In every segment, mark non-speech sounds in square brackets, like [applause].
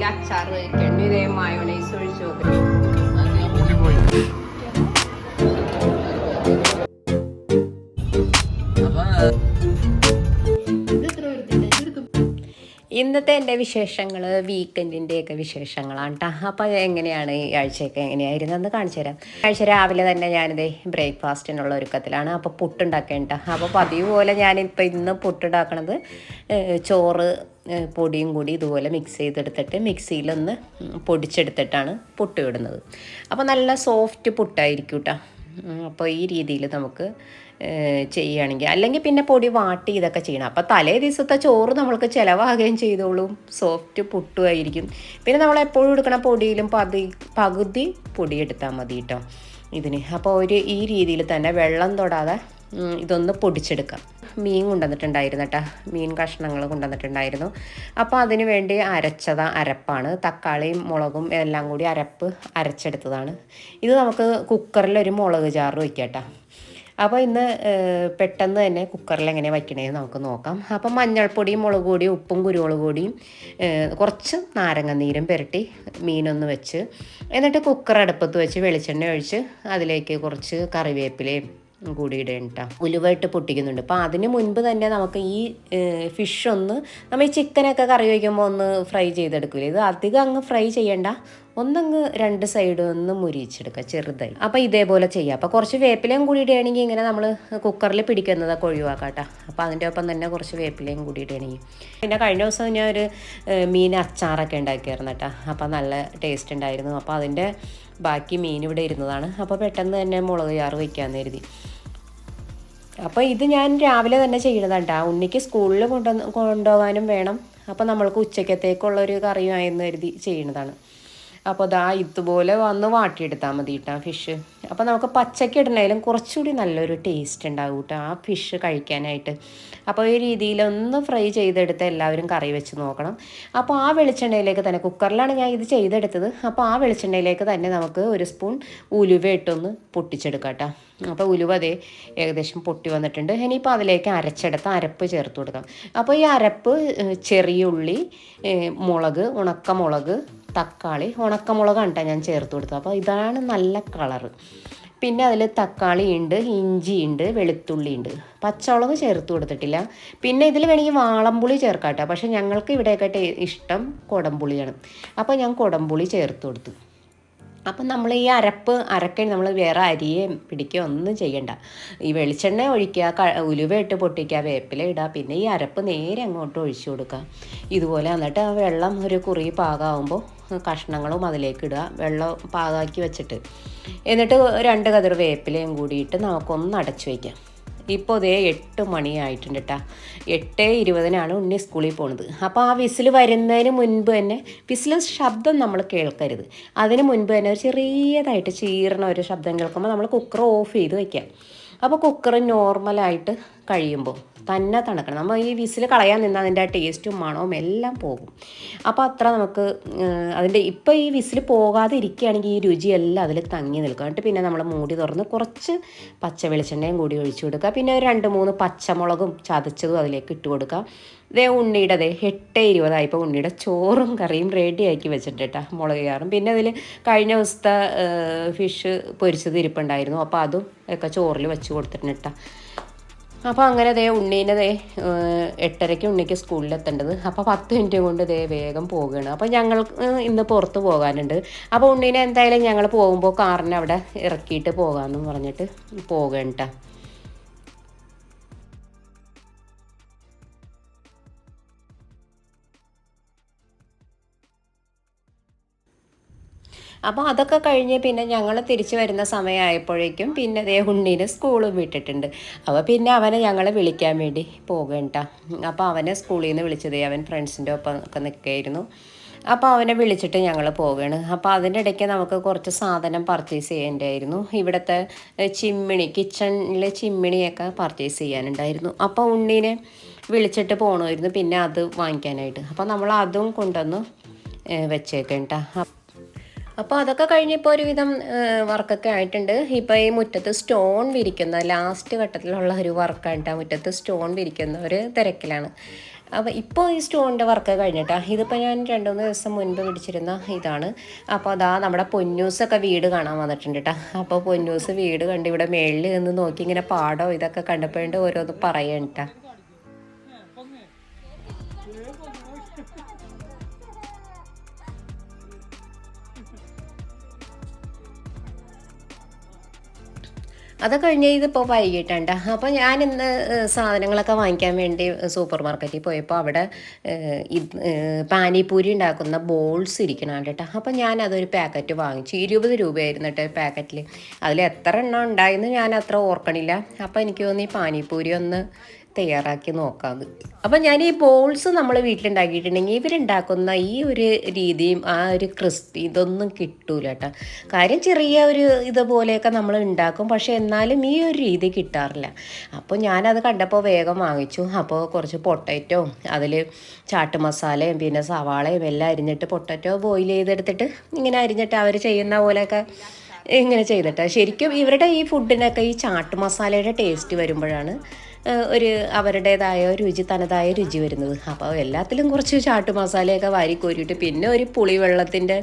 ഇതിൽ അച്ചാർ കഴിക്കേണ്ടി ഇതേ മയോണൈസ് ഒഴിച്ചു ഇന്നത്തെ എന്റെ വിശേഷങ്ങൾ വീക്കെൻഡിന്റെയൊക്കെ വിശേഷങ്ങളാണ് കേട്ടോ അപ്പോൾ എങ്ങനെയാണ് ഈ ആഴ്ചയൊക്കെ എങ്ങനെയായിരുന്നു? എന്ന് കാണിച്ചു തരാം. ആഴ്ച രാവിലെ തന്നെ ഞാനിത് ബ്രേക്ക്ഫാസ്റ്റിനുള്ള ഒരുക്കത്തിലാണ്. അപ്പോൾ പുട്ടുണ്ടാക്കേണ്ട അപ്പോൾ പതിവ് പോലെ ഞാനിപ്പോൾ ഇന്ന് പുട്ടുണ്ടാക്കണത് ചോറ് പൊടിയും കൂടി ഇതുപോലെ മിക്സ് ചെയ്തെടുത്തിട്ട് മിക്സിയിലൊന്ന് പൊടിച്ചെടുത്തിട്ടാണ് പുട്ട് ഇടുന്നത് അപ്പോൾ നല്ല സോഫ്റ്റ് പുട്ടായിരിക്കും കേട്ടോ അപ്പോൾ ഈ രീതിയിൽ നമുക്ക് ചെയ്യുകയാണെങ്കിൽ അല്ലെങ്കിൽ പിന്നെ പൊടി വാട്ടി ഇതൊക്കെ ചെയ്യണം. അപ്പോൾ തലേ ദിവസത്തെ ചോറ് നമ്മൾക്ക് ചിലവാകുകയും ചെയ്തോളും. സോഫ്റ്റ് പുട്ടുമായിരിക്കും പിന്നെ നമ്മൾ എപ്പോഴും എടുക്കണ പൊടിയിലും പതി പകുതി പൊടി എടുത്താൽ മതി കേട്ടോ ഇതിന്. അപ്പോൾ ഒരു ഈ രീതിയിൽ തന്നെ വെള്ളം തൊടാതെ ഇതൊന്ന് പൊടിച്ചെടുക്കാം. മീൻ കൊണ്ടുവന്നിട്ടുണ്ടായിരുന്നു കേട്ടോ. മീൻ കഷ്ണങ്ങൾ കൊണ്ടുവന്നിട്ടുണ്ടായിരുന്നു. അപ്പോൾ അതിന് വേണ്ടി അരച്ചത അരപ്പാണ്. തക്കാളിയും മുളകും എല്ലാം കൂടി അരപ്പ് അരച്ചെടുത്തതാണ്. ഇത് നമുക്ക് കുക്കറിൽ ഒരു മുളക് ചാറ് വയ്ക്കാം അപ്പോൾ ഇന്ന് പെട്ടെന്ന് തന്നെ കുക്കറിൽ എങ്ങനെ വയ്ക്കണേന്ന് നമുക്ക് നോക്കാം. അപ്പം മഞ്ഞൾപ്പൊടിയും മുളക് പൊടിയും ഉപ്പും കുരുമുളക് പൊടിയും കുറച്ച് നാരങ്ങ നീരും പുരട്ടി മീനൊന്ന് വെച്ച്. എന്നിട്ട് കുക്കർ അടുപ്പത്ത് വെച്ച് വെളിച്ചെണ്ണ ഒഴിച്ച് അതിലേക്ക് കുറച്ച് കറിവേപ്പിലയും കൂടി ഇടേണ്ട ഉലുവായിട്ട് പൊട്ടിക്കുന്നുണ്ട്. അപ്പോൾ അതിന് മുൻപ് തന്നെ നമുക്ക് ഈ ഫിഷ് ഒന്ന് നമ്മൾ ഈ ചിക്കനൊക്കെ കറി വയ്ക്കുമ്പോൾ ഒന്ന് ഫ്രൈ ചെയ്തെടുക്കില്ല ഇത് അധികം അങ്ങ് ഫ്രൈ ചെയ്യണ്ട. ഒന്നങ്ങ് രണ്ട് സൈഡ് ഒന്ന് മുരിച്ചെടുക്കുക ചെറുതായി. അപ്പോൾ ഇതേപോലെ ചെയ്യാം. അപ്പോൾ കുറച്ച് വേപ്പിലയും കൂടി ഇടുകയാണെങ്കിൽ ഇങ്ങനെ നമ്മൾ കുക്കറിൽ പിടിക്കുന്നതൊക്കെ ഒഴിവാക്കാം കേട്ടോ അപ്പോൾ അതിന്റെ ഒപ്പം തന്നെ കുറച്ച് വേപ്പിലയും കൂടി ഇടുകയാണെങ്കിൽ പിന്നെ കഴിഞ്ഞ ദിവസം ഞാൻ ഒരു മീൻ അച്ചാറൊക്കെ ഉണ്ടാക്കിയായിരുന്നു കേട്ടോ. അപ്പോൾ നല്ല ടേസ്റ്റ് ഉണ്ടായിരുന്നു. അപ്പോൾ അതിന്റെ ബാക്കി മീൻ ഇവിടെ ഇരുന്നതാണ്. അപ്പോൾ പെട്ടെന്ന് തന്നെ മുളക് ചാറ് വയ്ക്കാമെന്ന് കരുതി. അപ്പോൾ ഇത് ഞാൻ രാവിലെ തന്നെ ചെയ്യണതാണ് ഉണ്ണിക്ക് സ്കൂളിൽ കൊണ്ടു കൊണ്ടുപോകാനും വേണം. അപ്പോൾ നമ്മൾക്ക് ഉച്ചക്കത്തേക്കുള്ള ഒരു കറിയുമായെന്ന് കരുതി ചെയ്യണതാണ്. അപ്പോൾ ദാ ഇതുപോലെ വന്ന് വാട്ടിയെടുത്താൽ മതി കേട്ടോ ഫിഷ് അപ്പോൾ നമുക്ക് പച്ചക്ക് ഇടണേലും കുറച്ചുകൂടി നല്ലൊരു ടേസ്റ്റ് ഉണ്ടാവും കേട്ടോ ആ ഫിഷ് കഴിക്കാനായിട്ട്. അപ്പോൾ ഈ രീതിയിൽ ഒന്ന് ഫ്രൈ ചെയ്തെടുത്ത് എല്ലാവരും കറി വെച്ച് നോക്കണം. അപ്പോൾ ആ വെളിച്ചെണ്ണയിലേക്ക് തന്നെ കുക്കറിലാണ് ഞാൻ ഇത് ചെയ്തെടുത്തത്. അപ്പോൾ ആ വെളിച്ചെണ്ണയിലേക്ക് തന്നെ നമുക്ക് ഒരു സ്പൂൺ ഉലുവ ഇട്ടൊന്ന് പൊട്ടിച്ചെടുക്കാം കേട്ടോ അപ്പോൾ ഉലുവ അതേ ഏകദേശം പൊട്ടി വന്നിട്ടുണ്ട്. ഇനിയിപ്പോൾ അതിലേക്ക് അരച്ചെടുത്ത് അരപ്പ് ചേർത്ത് കൊടുക്കാം. അപ്പോൾ ഈ അരപ്പ് ചെറിയ ഉള്ളി മുളക് ഉണക്കമുളക് തക്കാളി ഉണക്കമുളകാണ് കേട്ടോ ഞാൻ ചേർത്ത് കൊടുത്തത്. അപ്പോൾ ഇതാണ് നല്ല കളറ്. പിന്നെ അതിൽ തക്കാളി ഉണ്ട് ഇഞ്ചി ഉണ്ട് വെളുത്തുള്ളി ഉണ്ട്. പച്ചമുളക് ചേർത്ത് കൊടുത്തിട്ടില്ല. പിന്നെ ഇതിൽ വേണമെങ്കിൽ വാളംപുളി ചേർക്കാം കേട്ടോ. പക്ഷേ ഞങ്ങൾക്ക് ഇവിടെയൊക്കെ ഇഷ്ടം കുടംപുളിയാണ്. അപ്പോൾ ഞാൻ കുടംപുളി ചേർത്ത് കൊടുത്തു. അപ്പം നമ്മൾ ഈ അരപ്പ് അരക്കണി നമ്മൾ വേറെ അരിയെ പിടിക്കുകയോ ഒന്നും ചെയ്യണ്ട. ഈ വെളിച്ചെണ്ണ ഒഴിക്കുക ഉലുവ ഇട്ട് പൊട്ടിക്കുക വേപ്പില ഇടുക പിന്നെ ഈ അരപ്പ് നേരെ അങ്ങോട്ട് ഒഴിച്ചു കൊടുക്കുക. ഇതുപോലെ എന്നിട്ട് ആ വെള്ളം ഒരു കുറി പാകമാകുമ്പോൾ കഷ്ണങ്ങളും അതിലേക്ക് ഇടുക വെള്ളം പാകാക്കി വെച്ചിട്ട്. എന്നിട്ട് രണ്ട് കതിർ വേപ്പിലയും കൂടിയിട്ട് നമുക്കൊന്ന് അടച്ചു വയ്ക്കാം. ഇപ്പോൾ ഇതേ എട്ട് മണിയായിട്ടുണ്ട് കേട്ടോ എട്ട് ഇരുപതിനാണ് ഉണ്ണി സ്കൂളിൽ പോണത്. അപ്പോൾ ആ വിസിൽ വരുന്നതിന് മുൻപ് തന്നെ വിസിൽ ശബ്ദം നമ്മൾ കേൾക്കരുത്. അതിന് മുൻപ് തന്നെ ഒരു ചെറിയതായിട്ട് ചീറണ ഒരു ശബ്ദം കേൾക്കുമ്പോൾ നമ്മൾ കുക്കർ ഓഫ് ചെയ്ത് വയ്ക്കാം. അപ്പോൾ കുക്കർ നോർമലായിട്ട് കഴിയുമ്പോൾ തന്നെ തണുക്കണം. നമ്മൾ ഈ വിസിൽ കളയാൻ നിന്നാൽ അതിന്റെ ടേസ്റ്റും മണവും എല്ലാം പോകും. അപ്പോൾ അത്ര നമുക്ക് അതിന്റെ ഇപ്പോൾ ഈ വിസിൽ പോകാതെ ഇരിക്കുകയാണെങ്കിൽ ഈ രുചിയെല്ലാം അതിൽ തങ്ങി നിൽക്കും. എന്നിട്ട് പിന്നെ നമ്മൾ മൂടി തുറന്ന് കുറച്ച് പച്ച വെളിച്ചെണ്ണയും കൂടി ഒഴിച്ചു കൊടുക്കുക. പിന്നെ ഒരു രണ്ട് മൂന്ന് പച്ചമുളകും ചതച്ചതും അതിലേക്ക് ഇട്ട് കൊടുക്കുക. ഇതേ ഉണ്ണിയുടെ അതെ എട്ട് ഇരുപതായപ്പോൾ ഉണ്ണിയുടെ ചോറും കറിയും റെഡിയാക്കി വെച്ചിട്ട് കേട്ടോ മുളക് ചാറും പിന്നെ അതിൽ കഴിഞ്ഞ ദിവസത്തെ ഫിഷ് പൊരിച്ചത് ഇരിപ്പുണ്ടായിരുന്നു. അപ്പോൾ അതും ഒക്കെ ചോറിൽ വെച്ച് കൊടുത്തിട്ടുണ്ട് കേട്ടോ അപ്പോൾ അങ്ങനെ ദേ ഉണ്ണീനെ ദേ എട്ടരയ്ക്ക് ഉണ്ണിക്ക് സ്കൂളിലെത്തേണ്ടത്. അപ്പോൾ പത്ത് മിനിറ്റ് കൊണ്ട് ദേ വേഗം പോവുകയാണ് അപ്പോൾ ഞങ്ങൾ ഇന്ന് പുറത്ത് പോകാനുണ്ട്. അപ്പോൾ ഉണ്ണീനെ എന്തായാലും ഞങ്ങൾ പോകുമ്പോൾ കാറിനെ അവിടെ ഇറക്കിയിട്ട് പോകാമെന്ന് പറഞ്ഞിട്ട് പോകണം അപ്പോൾ അതൊക്കെ കഴിഞ്ഞ് പിന്നെ ഞങ്ങൾ തിരിച്ചു വരുന്ന സമയമായപ്പോഴേക്കും പിന്നെ അതേ ഉണ്ണീനെ സ്കൂളും വിട്ടിട്ടുണ്ട്. അപ്പോൾ പിന്നെ അവനെ ഞങ്ങൾ വിളിക്കാൻ വേണ്ടി പോകണ്ട അപ്പോൾ അവനെ സ്കൂളിൽ നിന്ന് വിളിച്ചത് അവൻ ഫ്രണ്ട്സിന്റെ ഒപ്പം ഒക്കെ നിൽക്കുകയായിരുന്നു. അപ്പോൾ അവനെ വിളിച്ചിട്ട് ഞങ്ങൾ പോവുകയാണ്. അപ്പോൾ അതിന്റെ ഇടയ്ക്ക് നമുക്ക് കുറച്ച് സാധനം പർച്ചേസ് ചെയ്യേണ്ടായിരുന്നു ഇവിടുത്തെ ചിമ്മിണി കിച്ചണിലെ ചിമ്മിണിയൊക്കെ പർച്ചേസ് ചെയ്യാനുണ്ടായിരുന്നു. അപ്പോൾ ഉണ്ണീനെ വിളിച്ചിട്ട് പോകണമായിരുന്നു പിന്നെ അത് വാങ്ങിക്കാനായിട്ട്. അപ്പോൾ നമ്മൾ അതും കൊണ്ടുവന്ന് വെച്ചേക്കണ്ട അപ്പോൾ അതൊക്കെ കഴിഞ്ഞപ്പോൾ ഒരുവിധം വർക്കൊക്കെ ആയിട്ടുണ്ട്. ഇപ്പോൾ ഈ മുറ്റത്ത് സ്റ്റോൺ വിരിക്കുന്ന ലാസ്റ്റ് ഘട്ടത്തിലുള്ള ഒരു വർക്കായിട്ട് മുറ്റത്ത് സ്റ്റോൺ വിരിക്കുന്ന ഒരു തിരക്കിലാണ്. അപ്പോൾ ഇപ്പോൾ ഈ സ്റ്റോണിന്റെ വർക്ക് കഴിഞ്ഞിട്ടാ ഇതിപ്പോൾ ഞാൻ രണ്ട് മൂന്ന് ദിവസം മുൻപ് പിടിച്ചിരുന്ന ഇതാണ്. അപ്പോൾ അതാ നമ്മുടെ പൊന്നൂസൊക്കെ വീട് കാണാൻ വന്നിട്ടുണ്ട് കേട്ടോ അപ്പോൾ പൊന്നൂസ് വീട് കണ്ട് ഇവിടെ മേളിൽ നിന്ന് നോക്കി ഇങ്ങനെ പാടോ ഇതൊക്കെ കണ്ടപ്പോഴുണ്ട് ഓരോന്ന് പറയണ്ട അത് കഴിഞ്ഞ് ഇതിപ്പോൾ വൈകിട്ടുണ്ട് അപ്പോൾ ഞാൻ ഇന്ന് സാധനങ്ങളൊക്കെ വാങ്ങിക്കാൻ വേണ്ടി സൂപ്പർ മാർക്കറ്റിൽ പോയപ്പോൾ അവിടെ പാനിപൂരി ഉണ്ടാക്കുന്ന ബോൾസ് ഇരിക്കണം കേട്ടോ അപ്പോൾ ഞാൻ അതൊരു പാക്കറ്റ് വാങ്ങിച്ചു. ഇരുപത് രൂപയായിരുന്നു കേട്ടോ പാക്കറ്റിൽ അതിൽ എത്ര എണ്ണം ഉണ്ടായെന്ന് ഞാൻ അത്ര ഓർക്കണില്ല. അപ്പോൾ എനിക്ക് തോന്നി പാനിപൂരി ഒന്ന് തയ്യാറാക്കി നോക്കാമെന്ന് അപ്പം ഞാൻ ഈ ബോൾസ് നമ്മൾ വീട്ടിലുണ്ടാക്കിയിട്ടുണ്ടെങ്കിൽ ഇവരുണ്ടാക്കുന്ന ഈ ഒരു രീതിയും ആ ഒരു ക്രിസ്പി ഇതൊന്നും കിട്ടൂല കേട്ടോ കാര്യം ചെറിയ ഒരു ഇതുപോലെയൊക്കെ നമ്മൾ ഉണ്ടാക്കും. പക്ഷേ എന്നാലും ഈ ഒരു രീതി കിട്ടാറില്ല. അപ്പോൾ ഞാനത് കണ്ടപ്പോൾ വേഗം വാങ്ങിച്ചു. അപ്പോൾ കുറച്ച് പൊട്ടറ്റോ അതിൽ ചാട്ട് മസാലയും പിന്നെ സവാളയും എല്ലാം അരിഞ്ഞിട്ട് പൊട്ടറ്റോ ബോയിൽ ചെയ്തെടുത്തിട്ട് ഇങ്ങനെ അരിഞ്ഞിട്ട് അവർ ചെയ്യുന്ന പോലെയൊക്കെ ഇങ്ങനെ ചെയ്തിട്ട്. ശരിക്കും ഇവരുടെ ഈ ഫുഡിനൊക്കെ ഈ ചാട്ട് മസാലയുടെ ടേസ്റ്റ് വരുമ്പോഴാണ് ഒരു അവരുടേതായ രുചി തനതായ രുചി വരുന്നത്. അപ്പോൾ എല്ലാത്തിലും കുറച്ച് ചാട്ട് മസാലയൊക്കെ വാരി കോരിയിട്ട് പിന്നെ ഒരു പുളിവെള്ളത്തിന്റെ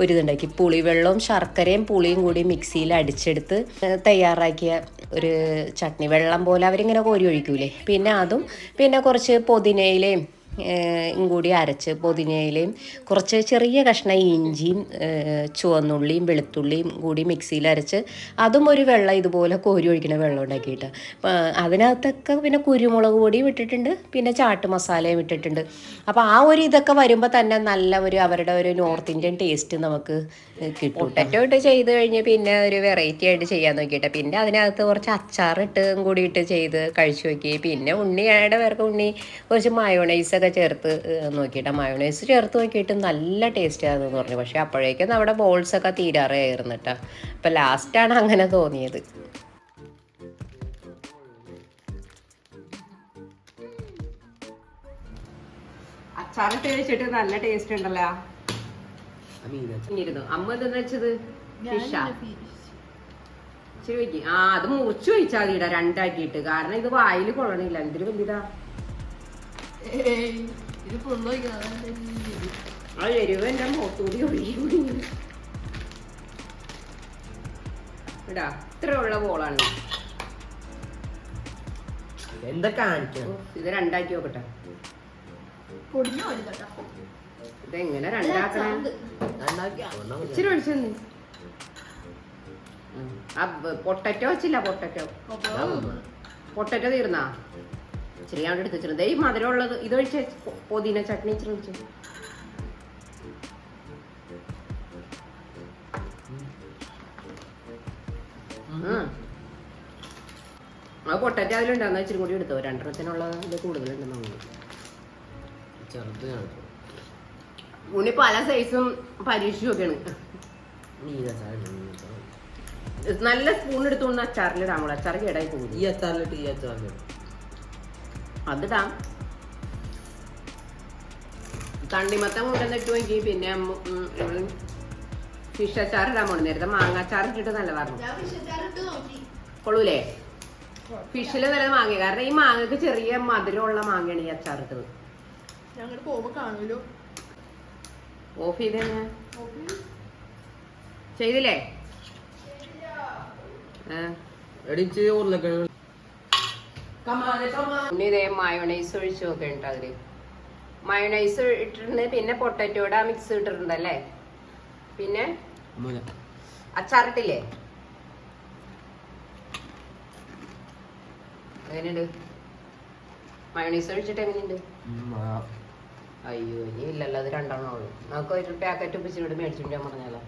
ഒരു ഇതുണ്ടാക്കി പുളിവെള്ളവും ശർക്കരയും പുളിയും കൂടി മിക്സിയിൽ അടിച്ചെടുത്ത് തയ്യാറാക്കിയ ഒരു ചട്നി വെള്ളം പോലെ അവരിങ്ങനെ കോരി ഒഴിക്കൂലേ. പിന്നെ അതും പിന്നെ കുറച്ച് പുതിനയിലയും കൂടി അരച്ച് പൊതിനയിലയും കുറച്ച് ചെറിയ കഷ്ണം ഇഞ്ചിയും ചുവന്നുള്ളിയും വെളുത്തുള്ളിയും കൂടി മിക്സിയിൽ അരച്ച് അതും ഒരു വെള്ളം ഇതുപോലെ കോരി ഒഴിക്കുന്ന വെള്ളം ഉണ്ടാക്കിയിട്ട്. അതിനകത്തൊക്കെ പിന്നെ കുരുമുളക് പൊടിയും ഇട്ടിട്ടുണ്ട് പിന്നെ ചാട്ട് മസാലയും ഇട്ടിട്ടുണ്ട്. അപ്പോൾ ആ ഒരു ഇതൊക്കെ വരുമ്പോൾ തന്നെ നല്ല ഒരു അവരുടെ ഒരു നോർത്ത് ഇന്ത്യൻ ടേസ്റ്റ് നമുക്ക് കിട്ടും പൊട്ടറ്റോ ഇട്ട് ചെയ്ത് കഴിഞ്ഞ് പിന്നെ ഒരു വെറൈറ്റി ആയിട്ട് ചെയ്യാൻ നോക്കിയിട്ട്. പിന്നെ അതിനകത്ത് കുറച്ച് അച്ചാറിട്ട് കൂടിയിട്ട് ചെയ്ത് കഴിച്ചു നോക്കി. പിന്നെ ഉണ്ണിയുടെ പേർക്ക് ഉണ്ണി കുറച്ച് മയോണൈസ് ഒക്കെ ചേർത്ത് നോക്കിയിട്ട് മയോണൈസ് ചേർത്ത് നോക്കിയിട്ട് നല്ല ടേസ്റ്റ് ആണെന്ന് പറഞ്ഞു. പക്ഷേ അപ്പോഴേക്കും നമ്മുടെ ബോൾസ് ഒക്കെ തീരാറായിരുന്നു കേട്ടോ അപ്പം ലാസ്റ്റാണ് അങ്ങനെ തോന്നിയത്. നല്ല ടേസ്റ്റ് ഉണ്ടല്ലോ. അമ്മ എന്താ വെച്ചത്? ഫിഷാ ഇച്ചിരി വെക്കി. ആ അത് മുറിച്ചു വെച്ചാൽ മതിടാ രണ്ടാക്കിയിട്ട്. കാരണം ഇത് വായിൽ കൊള്ളണില്ല. എന്തിനു വലിയതാ ഇത് ഫുള്ള് ആ എരിവ് എന്റെ മുഖത്തൂടി ഒഴുകി ഇടാ ഉള്ള ബോളാണ്. എന്താ കാണിക്കണം ഇത് രണ്ടാക്കി നോക്കട്ടെ. പൊടിഞ്ഞു ഇതെങ്ങനെ രണ്ടാക്കണം? ഇച്ചിരി ഒഴിച്ചു ആ പൊട്ടറ്റോ വെച്ചില്ല പൊട്ടറ്റോ. പൊട്ടറ്റോ തീർന്നാ? ഇച്ചിരി ഞാൻ എടുത്ത് ഈ മധുരമുള്ളത് ഇത് ഒഴിച്ച് പൊതിന ചട്നി ഇച്ചിരി ഒഴിച്ചു. ആ പൊട്ടറ്റോ അതിലുണ്ടാകുന്ന ഇച്ചിരി കൂടി എടുത്തോ. രണ്ടെണ്ണത്തിനുള്ള ഇത് കൂടുതലുണ്ടെന്ന് തോന്നുന്നു. ഉണ്ണി പല സൈസും പരീക്ഷിച്ചു നോക്കിയാണ്. നല്ല സ്പൂൺ എടുത്തുകൊണ്ട് അച്ചാറിലിടാൻ കൂടെ അച്ചാർ കേടായി പോകും. ഈ അച്ചാറിലിട്ട് ഈ അച്ചാറിലിട്ട് അതിടാം. തണ്ണിമത്ത കൊണ്ടുവന്നിട്ട് നോക്കി. പിന്നെ ഫിഷ് അച്ചാർ ഇടാൻ പോണു. നേരത്തെ മാങ്ങ അച്ചാർ ഇട്ടിട്ട് നല്ല പറഞ്ഞു കൊള്ളൂലേ? ഫിഷിൽ നല്ല മാങ്ങ കാരണം ഈ മാങ്ങക്ക് ചെറിയ മധുരമുള്ള മാങ്ങയാണ് ഈ അച്ചാർ ഇട്ടത് ഓഫ് ചെയ്തേ ചെയ്തില്ലേ. എടിച്ച് ഉരുളക്കിഴങ്ങ് ഉണ്ണി ഇതേ മയോണൈസ് ഒഴിച്ച് നോക്കുന്നുണ്ട് അതിൽ. മയോണൈസ് ഇട്ടിട്ടുണ്ട് പിന്നെ പൊട്ടറ്റോടെ മിക്സ് ഇട്ടിട്ടുണ്ടല്ലേ പിന്നെ അച്ചാറിട്ടില്ലേ? എങ്ങനെയുണ്ട്? മയോണൈസ് ഒഴിച്ചിട്ട് എങ്ങനെയുണ്ട്. അയ്യോ ഇനി ഇല്ലല്ലോ അത് രണ്ടെണ്ണം ഉള്ളു നമുക്ക് ഒരു പാക്കറ്റ് ഉപ്പിച്ചിട്ട് മേടിച്ചിട്ട് ഞാൻ പറഞ്ഞാലോ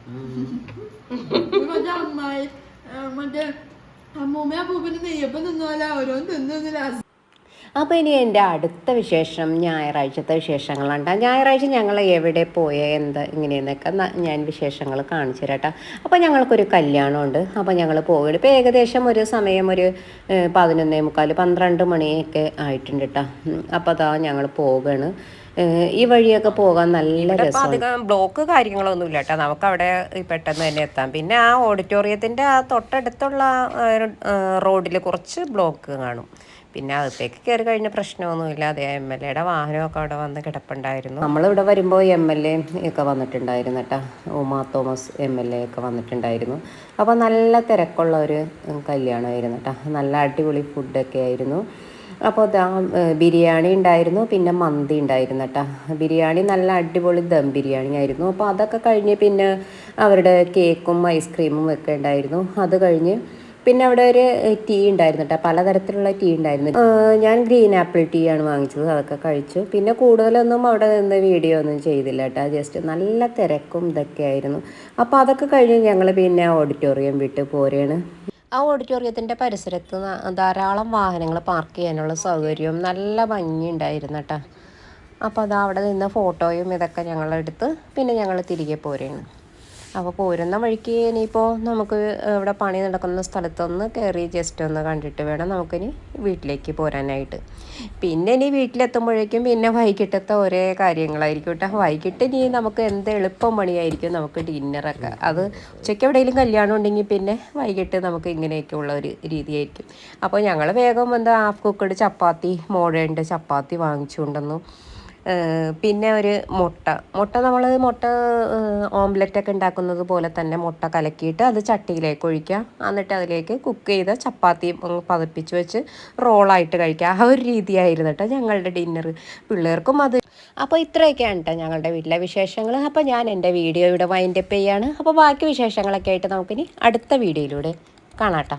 [laughs] അമ്മൂമ്മ ഓരോന്ന് അപ്പോൾ ഇനി എന്റെ അടുത്ത വിശേഷം ഞായറാഴ്ചത്തെ വിശേഷങ്ങളുണ്ട്. ഞായറാഴ്ച ഞങ്ങൾ എവിടെ പോയ എന്താ ഇങ്ങനെയെന്നൊക്കെ ഞാൻ വിശേഷങ്ങൾ കാണിച്ചു തരാട്ടോ അപ്പോൾ ഞങ്ങൾക്കൊരു കല്യാണമുണ്ട്. അപ്പോൾ ഞങ്ങൾ പോകുകയാണ് ഇപ്പോൾ ഏകദേശം ഒരു സമയം ഒരു പതിനൊന്നേ മുക്കാൽ പന്ത്രണ്ട് മണിയൊക്കെ ആയിട്ടുണ്ട് കേട്ടോ. അപ്പോൾ അതാ ഞങ്ങൾ പോവുകയാണ്. ഈ വഴിയൊക്കെ പോകാൻ നല്ല അധികം ബ്ലോക്ക് കാര്യങ്ങളൊന്നും ഇല്ല കേട്ടോ. നമുക്ക് അവിടെ പെട്ടെന്ന് തന്നെ എത്താം. പിന്നെ ആ ഓഡിറ്റോറിയത്തിന്റെ ആ തൊട്ടടുത്തുള്ള റോഡിൽ കുറച്ച് ബ്ലോക്ക് കാണും. പിന്നെ അകത്തേക്ക് കയറി കഴിഞ്ഞ പ്രശ്നമൊന്നുമില്ല. അതേ എം എൽ എയുടെ വാഹനമൊക്കെ അവിടെ വന്ന് കിടപ്പുണ്ടായിരുന്നു. നമ്മളിവിടെ വരുമ്പോൾ എം എൽ എ ഒക്കെ വന്നിട്ടുണ്ടായിരുന്നു കേട്ടോ. Uma Thomas M L A ഒക്കെ വന്നിട്ടുണ്ടായിരുന്നു. അപ്പോൾ നല്ല തിരക്കുള്ള ഒരു കല്യാണമായിരുന്നു കേട്ടോ. നല്ല അടിപൊളി ഫുഡൊക്കെ ആയിരുന്നു. അപ്പോൾ ദാ ബിരിയാണി ഉണ്ടായിരുന്നു പിന്നെ മന്തി ഉണ്ടായിരുന്നു കേട്ടോ. ബിരിയാണി നല്ല അടിപൊളി ദം ബിരിയാണി ആയിരുന്നു. അപ്പോൾ അതൊക്കെ കഴിഞ്ഞ് പിന്നെ അവരുടെ കേക്കും ഐസ്ക്രീമും ഒക്കെ ഉണ്ടായിരുന്നു. അത് കഴിഞ്ഞ് പിന്നെ അവിടെ ഒരു ടീ ഉണ്ടായിരുന്നു കേട്ടോ പലതരത്തിലുള്ള ടീ ഉണ്ടായിരുന്നു. ഞാൻ ഗ്രീൻ ആപ്പിൾ ടീ ആണ് വാങ്ങിച്ചത് അതൊക്കെ കഴിച്ചു. പിന്നെ കൂടുതലൊന്നും അവിടെ നിന്ന് വീഡിയോ ഒന്നും ചെയ്തില്ല കേട്ടോ ജസ്റ്റ് നല്ല തിരക്കും ഇതൊക്കെ ആയിരുന്നു. അപ്പോൾ അതൊക്കെ കഴിഞ്ഞ് ഞങ്ങൾ പിന്നെ ഓഡിറ്റോറിയം വിട്ട് പോരുകയാണ് ആ ഓഡിറ്റോറിയത്തിന്റെ പരിസരത്ത് ധാരാളം വാഹനങ്ങൾ പാർക്ക് ചെയ്യാനുള്ള സൗകര്യവും നല്ല ഭംഗിയുണ്ടായിരുന്നു കേട്ടോ അപ്പോൾ അത് അവിടെ നിന്ന് ഫോട്ടോയും ഇതൊക്കെ ഞങ്ങളെടുത്ത് പിന്നെ ഞങ്ങൾ തിരികെ പോരുകയാണ്. അപ്പോൾ പോരുന്ന വഴിക്ക് ഇനിയിപ്പോൾ നമുക്ക് ഇവിടെ പണി നടക്കുന്ന സ്ഥലത്തൊന്ന് കയറി ജസ്റ്റ് ഒന്ന് കണ്ടിട്ട് വേണം നമുക്കിനി വീട്ടിലേക്ക് പോരാനായിട്ട്. പിന്നെ ഇനി വീട്ടിലെത്തുമ്പോഴേക്കും പിന്നെ വൈകിട്ടത്തെ ഒരേ കാര്യങ്ങളായിരിക്കും കേട്ടോ വൈകിട്ട് ഇനി നമുക്ക് എന്ത് എളുപ്പം പണിയായിരിക്കും നമുക്ക് ഡിന്നറൊക്കെ. അത് ഉച്ചയ്ക്ക് എവിടെയെങ്കിലും കല്യാണം ഉണ്ടെങ്കിൽ പിന്നെ വൈകിട്ട് നമുക്ക് ഇങ്ങനെയൊക്കെ ഉള്ള ഒരു രീതിയായിരിക്കും. അപ്പോൾ ഞങ്ങൾ വേഗം എന്താ ഹാഫ് കുക്കഡ് ചപ്പാത്തി മോഴേണ്ട ചപ്പാത്തി വാങ്ങിച്ചു കൊണ്ടുവന്നു ഏഹ് പിന്നെ ഒരു മുട്ട. മുട്ട നമ്മൾ മുട്ട ഓംലെറ്റ് ഒക്കെ ഉണ്ടാക്കുന്നത് പോലെ തന്നെ മുട്ട കലക്കിയിട്ട് അത് ചട്ടിയിലേക്ക് ഒഴിക്കുക. എന്നിട്ട് അതിലേക്ക് കുക്ക് ചെയ്ത ചപ്പാത്തി പതിപ്പിച്ച് വെച്ച് റോളായിട്ട് കഴിക്കുക. ആ ഒരു രീതിയായിരുന്നു കേട്ടോ ഞങ്ങളുടെ ഡിന്നർ പിള്ളേർക്കും അത് അപ്പോൾ ഇത്രയൊക്കെയാണ് കേട്ടോ ഞങ്ങളുടെ വീട്ടിലെ വിശേഷങ്ങൾ അപ്പോൾ ഞാൻ എന്റെ വീഡിയോ ഇവിടെ വൈൻഡപ്പ് ചെയ്യാണ്. അപ്പോൾ ബാക്കി വിശേഷങ്ങളൊക്കെ ആയിട്ട് നമുക്കിനി അടുത്ത വീഡിയോയിലൂടെ കാണാം കേട്ടോ.